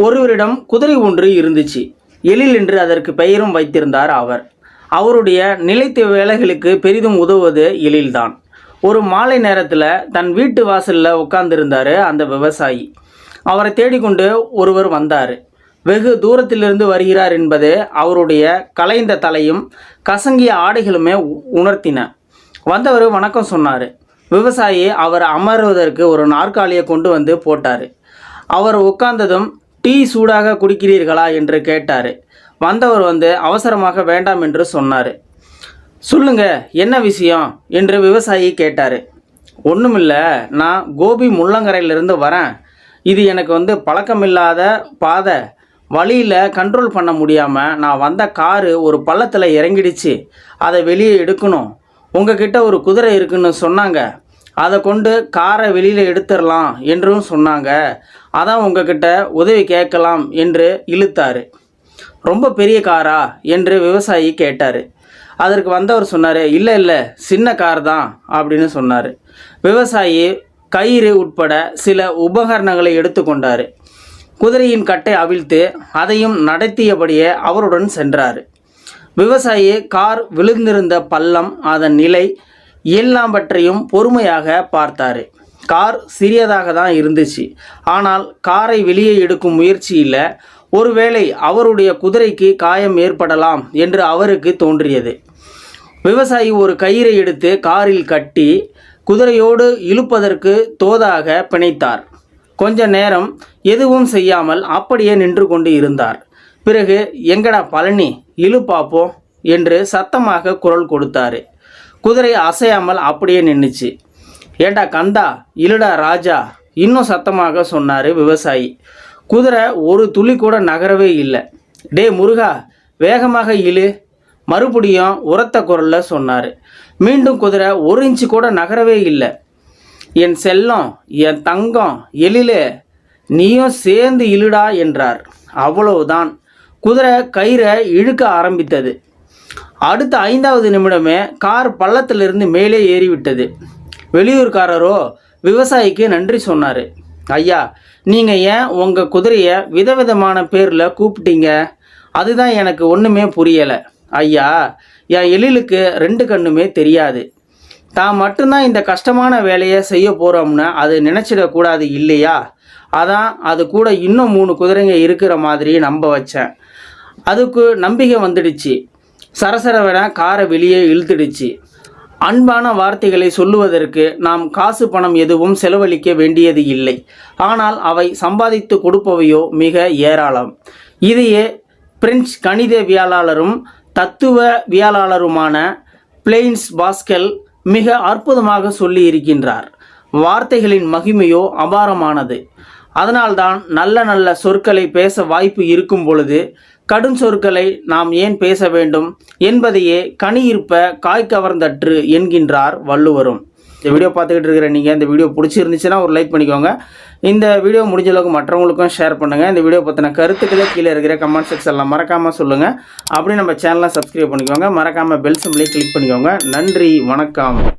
ஒருவரிடம் குதிரை ஒன்று இருந்துச்சு. எழில் என்று அதற்கு பெயரும் வைத்திருந்தார் அவர். அவருடைய நிலைத்த வேலைகளுக்கு பெரிதும் உதவுவது எழில்தான். ஒரு மாலை நேரத்தில் தன் வீட்டு வாசலில் உட்கார்ந்திருந்தார் அந்த விவசாயி. அவரை தேடிக்கொண்டு ஒருவர் வந்தார். வெகு தூரத்திலிருந்து வருகிறார் என்பது அவருடைய கலைந்த தலையும் கசங்கிய ஆடைகளுமே உணர்த்தின. வந்தவர் வணக்கம் சொன்னார். விவசாயி அவர் அமர்வதற்கு ஒரு நாற்காலியை கொண்டு வந்து போட்டார். அவர் உட்கார்ந்ததும் டீ சூடாக குடிக்கிறீர்களா என்று கேட்டார். வந்தவர் வந்து அவசரமாக வேண்டாம் என்று சொன்னார். சொல்லுங்க என்ன விஷயம்? என்று விவசாயி கேட்டார். ஒன்றுமில்ல நான் கோபி முள்ளங்கரையிலிருந்து வரேன். இது எனக்கு வந்து பழக்கமில்லாத பாதை. வழியில் கண்ட்ரோல் பண்ண முடியாமல் நான் வந்த காரு ஒரு பள்ளத்தில் இறங்கிடுச்சு. அதை வெளியே எடுக்கணும். உங்ககிட்ட ஒரு குதிரை இருக்குன்னு சொன்னாங்க. அதை கொண்டு காரை வெளியில் எடுத்துடலாம் என்றும் சொன்னாங்க. அதான் உங்ககிட்ட உதவி கேட்கலாம் என்று இழுத்தாரு. ரொம்ப பெரிய காரா? என்று விவசாயி கேட்டார். அதற்கு வந்தவர் சொன்னார் இல்லை இல்லை சின்ன கார் தான் அப்படின்னு சொன்னார். விவசாயி கயிறு உட்பட சில உபகரணங்களை எடுத்துக்கொண்டார் குதிரையின் கட்டை அவிழ்த்து அதையும் நடத்தியபடியே அவருடன் சென்றார். விவசாயி கார் விழுந்திருந்த பள்ளம் அதன் நிலை எல்லாம் பற்றியும் பொறுமையாக பார்த்தார். கார் சிறியதாக தான் இருந்துச்சு. ஆனால் காரை வெளியே எடுக்கும் முயற்சியில் ஒருவேளை அவருடைய குதிரைக்கு காயம் ஏற்படலாம் என்று அவருக்கு தோன்றியது. விவசாயி ஒரு கயிறை எடுத்து காரில் கட்டி குதிரையோடு இழுப்பதற்கு தோதாக பிணைத்தார். கொஞ்ச நேரம் எதுவும் செய்யாமல் அப்படியே நின்று கொண்டு இருந்தார். பிறகு எங்கடா பழனி இழு என்று சத்தமாக குரல் கொடுத்தாரு. குதிரை அசையாமல் அப்படியே நின்றுச்சு ஏண்டா கந்தா இழுடா ராஜா இன்னும் சத்தமாக சொன்னார் விவசாயி. குதிரை ஒரு துளி கூட நகரவே இல்லை. டே முருகா வேகமாக இழு. மறுபடியும் உரத்த குரலில் சொன்னார். மீண்டும் குதிரை ஒரு இன்ச்சு கூட நகரவே இல்லை. என் செல்லம் என் தங்கம் எழிலே நீயும் சேர்ந்து இழுடா என்றார். அவ்வளவுதான். குதிரை கயிறை இழுக்க ஆரம்பித்தது. அடுத்த ஐந்தாவது நிமிடமே கார் பள்ளத்திலிருந்து மேலே ஏறிவிட்டது. வெளியூர்காரரோ விவசாயிக்கு நன்றி சொன்னார். ஐயா நீங்கள் ஏன் உங்கள் குதிரையை விதவிதமான பேரில் கூப்பிட்டீங்க? அதுதான் எனக்கு ஒன்றுமே புரியலை. ஐயா என் எழிலுக்கு ரெண்டு கண்ணுமே தெரியாது. தான் மட்டும்தான் இந்த கஷ்டமான வேலையை செய்ய போகிறோம்னு அது நினச்சிடக்கூடாது இல்லையா? அதான் அது கூட இன்னும் மூணு குதிரைங்க இருக்கிற மாதிரி நம்ப வச்சேன். அதுக்கு நம்பிக்கை வந்துடுச்சு. சரசரவென காரை வெளியே இழுத்துடுச்சு. அன்பான வார்த்தைகளை சொல்லுவதற்கு நாம் காசு பணம் எதுவும் செலவழிக்க வேண்டியது இல்லை. ஆனால் அவை சம்பாதித்து கொடுப்பவையோ மிக ஏராளம். இதையே பிரெஞ்சு கணிதவியலாளரும் தத்துவவியலாளருமான பிளெயின்ஸ் பாஸ்கல் மிக அற்புதமாக சொல்லி இருக்கின்றார் வார்த்தைகளின் மகிமையோ அபாரமானது. அதனால்தான் நல்ல நல்ல சொற்களை பேச வாய்ப்பு இருக்கும் பொழுது கடும் சொற்களை நாம் ஏன் பேச வேண்டும் என்பதையே கனியிருப்ப காய் கவர்ந்தற்று என்கின்றார் வள்ளுவரும். இந்த வீடியோ பார்த்துக்கிட்டு இருக்கிற நீங்கள் இந்த வீடியோ பிடிச்சிருந்துச்சுன்னா ஒரு லைக் பண்ணிக்கோங்க. இந்த வீடியோ முடிஞ்ச அளவுக்கு மற்றவங்களுக்கும் ஷேர் பண்ணுங்கள் இந்த வீடியோ பற்றின கருத்துக்களை கீழே இருக்கிற கமெண்ட் செக்ஷனில் மறக்காமல் சொல்லுங்கள் அப்படி நம்ம சேனலை சப்ஸ்கிரைப் பண்ணிக்கோங்க. மறக்காமல் பெல் சிம்லேயே கிளிக் பண்ணிக்கோங்க. நன்றி வணக்கம்.